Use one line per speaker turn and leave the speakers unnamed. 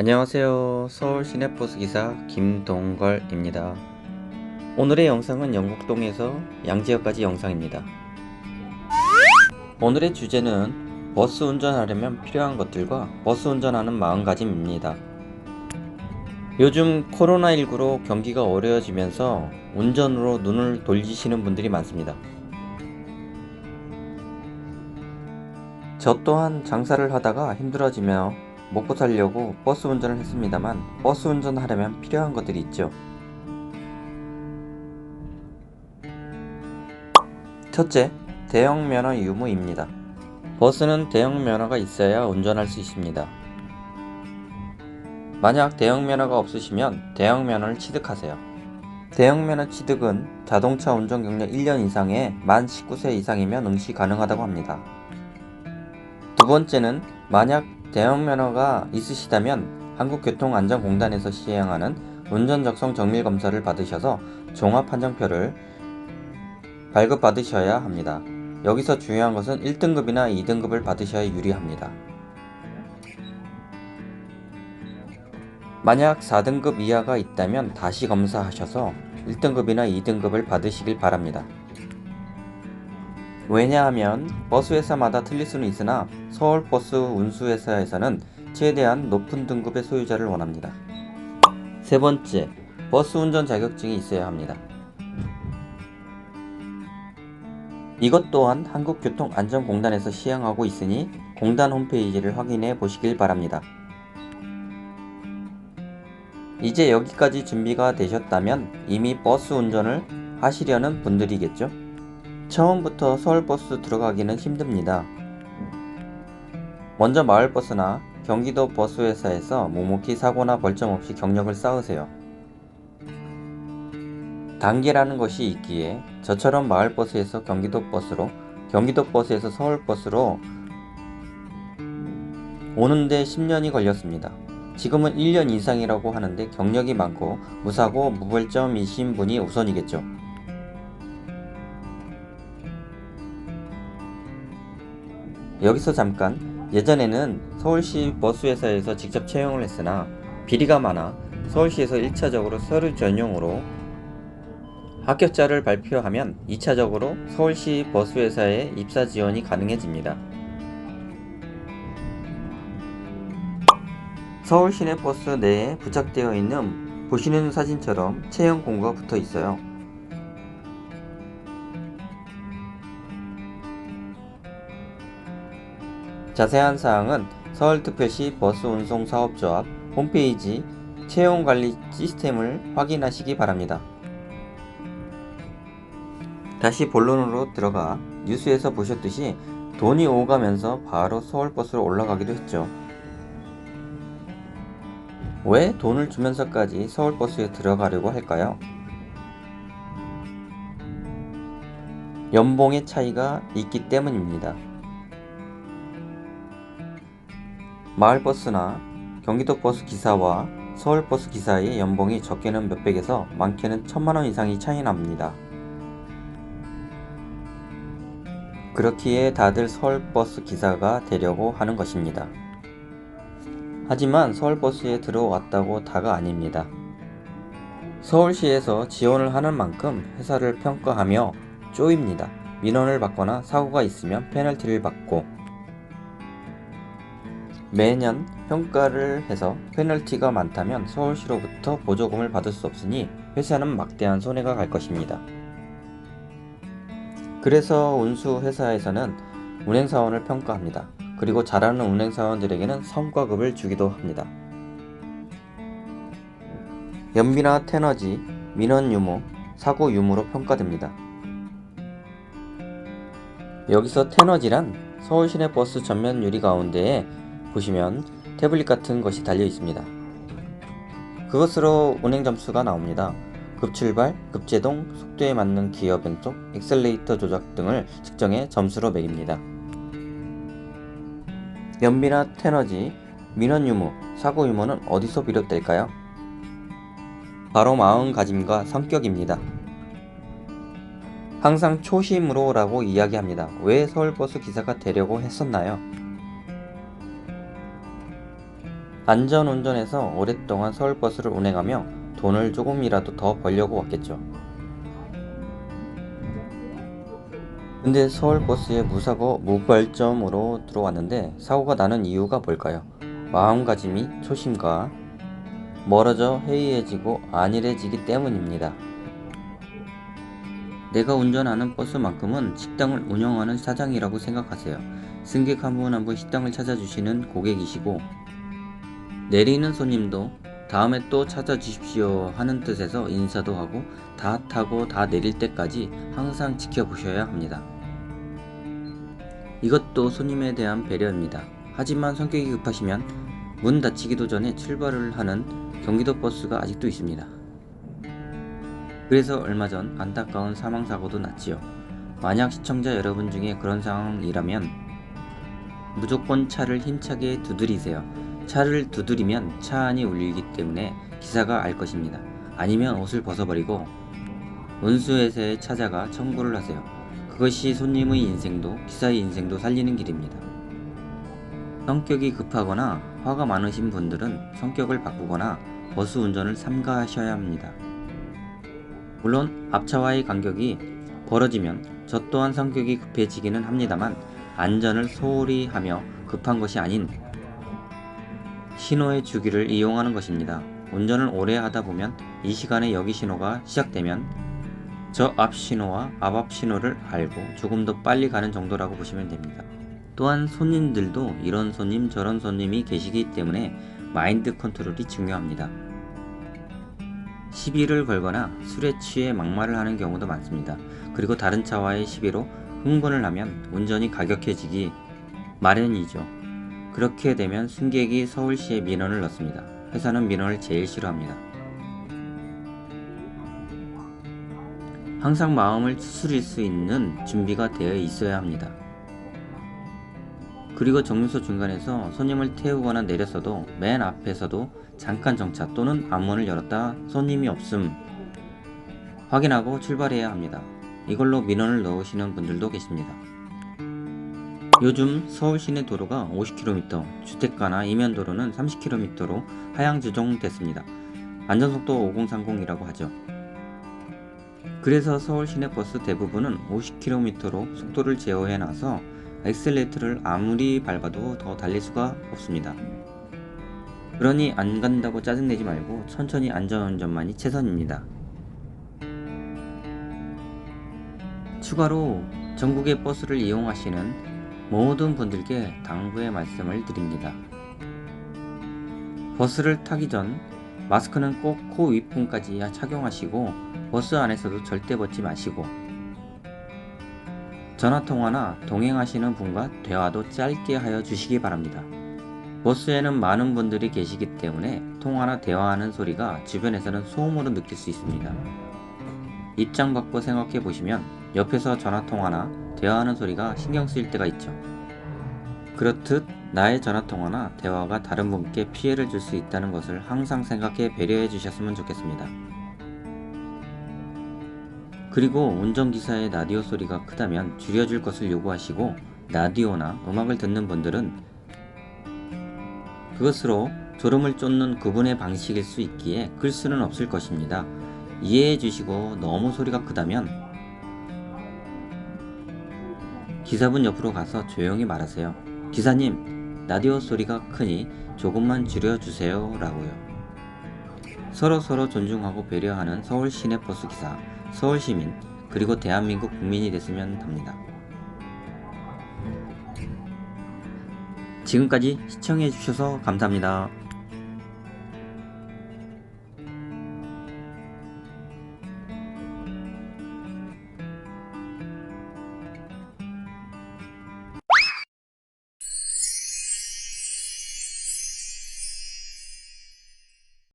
안녕하세요. 서울 시내버스 기사 김동걸입니다. 오늘의 영상은 영국동에서 양지역까지 영상입니다. 오늘의 주제는 버스 운전하려면 필요한 것들과 버스 운전하는 마음가짐입니다. 요즘 코로나19로 경기가 어려워지면서 운전으로 눈을 돌리시는 분들이 많습니다. 저 또한 장사를 하다가 힘들어지며 먹고 살려고 버스 운전을 했습니다만 버스 운전하려면 필요한 것들이 있죠. 첫째, 대형 면허 유무입니다. 버스는 대형 면허가 있어야 운전할 수 있습니다. 만약 대형 면허가 없으시면 대형 면허를 취득하세요. 대형 면허 취득은 자동차 운전 경력 1년 이상에 만 19세 이상이면 응시 가능하다고 합니다. 두 번째는 만약 대형 면허가 있으시다면 한국교통안전공단에서 시행하는 운전적성 정밀 검사를 받으셔서 종합 판정표를 발급받으셔야 합니다. 여기서 중요한 것은 1등급이나 2등급을 받으셔야 유리합니다. 만약 4등급 이하가 있다면 다시 검사하셔서 1등급이나 2등급을 받으시길 바랍니다. 왜냐하면 버스 회사마다 틀릴 수는 있으나 서울버스 운수회사에서는 최대한 높은 등급의 소유자를 원합니다. 세 번째, 버스 운전 자격증이 있어야 합니다. 이것 또한 한국교통안전공단에서 시행하고 있으니 공단 홈페이지를 확인해 보시길 바랍니다. 이제 여기까지 준비가 되셨다면 이미 버스 운전을 하시려는 분들이겠죠? 처음부터 서울버스 들어가기는 힘듭니다. 먼저 마을버스나 경기도 버스회사에서 묵묵히 사고나 벌점 없이 경력을 쌓으세요. 단계라는 것이 있기에 저처럼 마을버스에서 경기도 버스로, 경기도 버스에서 서울버스로 오는데 10년이 걸렸습니다. 지금은 1년 이상이라고 하는데 경력이 많고 무사고 무벌점이신 분이 우선이겠죠. 여기서 잠깐 예전에는 서울시 버스회사에서 직접 채용을 했으나 비리가 많아 서울시에서 1차적으로 서류 전용으로 합격자를 발표하면 2차적으로 서울시 버스회사에 입사 지원이 가능해집니다. 서울 시내 버스 내에 부착되어 있는 보시는 사진처럼 채용 공고가 붙어 있어요. 자세한 사항은 서울특별시 버스운송사업조합 홈페이지 채용관리 시스템을 확인하시기 바랍니다. 다시 본론으로 들어가 뉴스에서 보셨듯이 돈이 오가면서 바로 서울버스로 올라가기도 했죠. 왜 돈을 주면서까지 서울버스에 들어가려고 할까요? 연봉의 차이가 있기 때문입니다. 마을버스나 경기도 버스 기사와 서울버스 기사의 연봉이 적게는 몇백에서 많게는 천만원 이상이 차이 납니다. 그렇기에 다들 서울버스 기사가 되려고 하는 것입니다. 하지만 서울버스에 들어왔다고 다가 아닙니다. 서울시에서 지원을 하는 만큼 회사를 평가하며 쪼입니다. 민원을 받거나 사고가 있으면 페널티를 받고 매년 평가를 해서 페널티가 많다면 서울시로부터 보조금을 받을 수 없으니 회사는 막대한 손해가 갈 것입니다. 그래서 운수 회사에서는 운행사원을 평가합니다. 그리고 잘하는 운행사원들에게는 성과급을 주기도 합니다. 연비나 테너지, 민원 유무, 사고 유무로 평가됩니다. 여기서 테너지란 서울 시내 버스 전면 유리 가운데에 보시면 태블릿 같은 것이 달려 있습니다. 그것으로 운행 점수가 나옵니다. 급출발, 급제동, 속도에 맞는 기어 변속, 엑셀레이터 조작 등을 측정해 점수로 매깁니다. 연비나 테너지, 민원 유무, 사고 유무는 어디서 비롯될까요? 바로 마음가짐과 성격입니다. 항상 초심으로 라고 이야기합니다. 왜 서울버스 기사가 되려고 했었나요? 안전운전에서 오랫동안 서울버스를 운행하며 돈을 조금이라도 더 벌려고 왔겠죠. 근데 서울버스에 무사고 무벌점으로 들어왔는데 사고가 나는 이유가 뭘까요? 마음가짐이 초심과 멀어져 해이해지고 안일해지기 때문입니다. 내가 운전하는 버스만큼은 식당을 운영하는 사장이라고 생각하세요. 승객 한 분 한분 식당을 찾아주시는 고객이시고 내리는 손님도 다음에 또 찾아주십시오 하는 뜻에서 인사도 하고 다 타고 다 내릴 때까지 항상 지켜보셔야 합니다. 이것도 손님에 대한 배려입니다. 하지만 성격이 급하시면 문 닫히기도 전에 출발을 하는 경기도 버스가 아직도 있습니다. 그래서 얼마 전 안타까운 사망사고도 났지요. 만약 시청자 여러분 중에 그런 상황이라면 무조건 차를 힘차게 두드리세요. 차를 두드리면 차 안이 울리기 때문에 기사가 알 것입니다. 아니면 옷을 벗어버리고 운수회사에 찾아가 청구를 하세요. 그것이 손님의 인생도 기사의 인생도 살리는 길입니다. 성격이 급하거나 화가 많으신 분들은 성격을 바꾸거나 버스 운전을 삼가하셔야 합니다. 물론 앞차와의 간격이 벌어지면 저 또한 성격이 급해지기는 합니다만 안전을 소홀히 하며 급한 것이 아닌 신호의 주기를 이용하는 것입니다. 운전을 오래 하다 보면 이 시간에 여기 신호가 시작되면 저 앞 신호와 앞앞 신호를 알고 조금 더 빨리 가는 정도라고 보시면 됩니다. 또한 손님들도 이런 손님 저런 손님이 계시기 때문에 마인드 컨트롤이 중요합니다. 시비를 걸거나 술에 취해 막말을 하는 경우도 많습니다. 그리고 다른 차와의 시비로 흥분을 하면 운전이 가격해지기 마련이죠. 그렇게 되면 승객이 서울시에 민원을 넣습니다. 회사는 민원을 제일 싫어합니다. 항상 마음을 추스릴 수 있는 준비가 되어 있어야 합니다. 그리고 정류소 중간에서 손님을 태우거나 내렸어도 맨 앞에서도 잠깐 정차 또는 앞문을 열었다 손님이 없음 확인하고 출발해야 합니다. 이걸로 민원을 넣으시는 분들도 계십니다. 요즘 서울 시내 도로가 50km, 주택가나 이면도로는 30km로 하향 조정됐습니다. 안전속도 5030이라고 하죠. 그래서 서울 시내 버스 대부분은 50km로 속도를 제어해 놔서 엑셀레이터를 아무리 밟아도 더 달릴 수가 없습니다. 그러니 안 간다고 짜증내지 말고 천천히 안전운전만이 최선입니다. 추가로 전국의 버스를 이용하시는 모든 분들께 당부의 말씀을 드립니다. 버스를 타기 전 마스크는 꼭 코 윗부분까지 착용하시고 버스 안에서도 절대 벗지 마시고 전화통화나 동행하시는 분과 대화도 짧게 하여 주시기 바랍니다. 버스에는 많은 분들이 계시기 때문에 통화나 대화하는 소리가 주변에서는 소음으로 느낄 수 있습니다. 입장 바꿔 생각해 보시면 옆에서 전화통화나 대화하는 소리가 신경 쓰일 때가 있죠. 그렇듯 나의 전화통화나 대화가 다른 분께 피해를 줄 수 있다는 것을 항상 생각해 배려해 주셨으면 좋겠습니다. 그리고 운전기사의 라디오 소리가 크다면 줄여줄 것을 요구하시고 라디오나 음악을 듣는 분들은 그것으로 졸음을 쫓는 그분의 방식일 수 있기에 끌 수는 없을 것입니다. 이해해 주시고 너무 소리가 크다면 기사분 옆으로 가서 조용히 말하세요. 기사님, 라디오 소리가 크니 조금만 줄여주세요. 라고요. 서로 서로 존중하고 배려하는 서울 시내버스 기사, 서울 시민, 그리고 대한민국 국민이 됐으면 합니다. 지금까지 시청해주셔서 감사합니다.